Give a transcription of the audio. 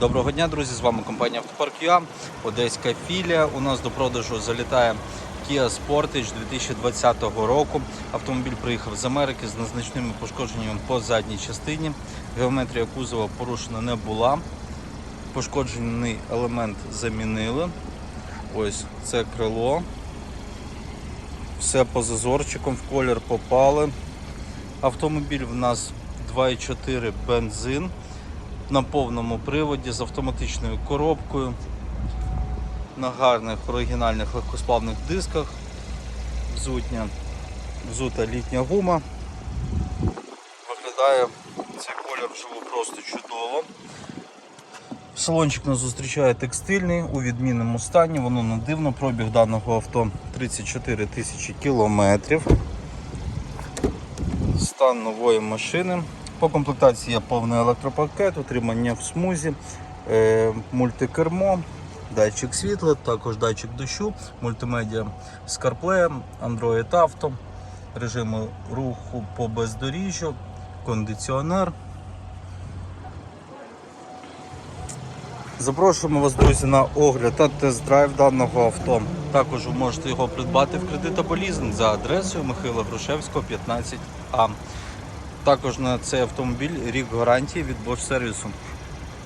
Доброго дня, друзі! З вами компанія Автопарк ЮА, Одеська філія. У нас до продажу залітає Kia Sportage 2020 року. Автомобіль приїхав з Америки з незначними пошкодженнями по задній частині. Геометрія кузова порушена не була. Пошкоджений елемент замінили. Ось це крило. Все по зазорчикам, в колір попали. Автомобіль в нас 2,4 бензин на повному приводі з автоматичною коробкою, на гарних оригінальних легкосплавних дисках, взутня, взута літня гума. Виглядає цей колір вживу просто чудово. Салончик нас зустрічає текстильний у відмінному стані, воно не дивно, пробіг даного авто 34 тисячі кілометрів. Стан нової машини. По комплектації є повний електропакет, утримання в смузі, е, мультикермо, датчик світла, також датчик дощу, мультимедіа з CarPlay, Android Auto, режими руху по бездоріжжю, кондиціонер. Запрошуємо вас, друзі, на огляд та тест-драйв даного авто. Також ви можете його придбати в кредит або лізинг за адресою Михайла Грушевського, 15А. Також на цей автомобіль рік гарантії від Bosch сервісу.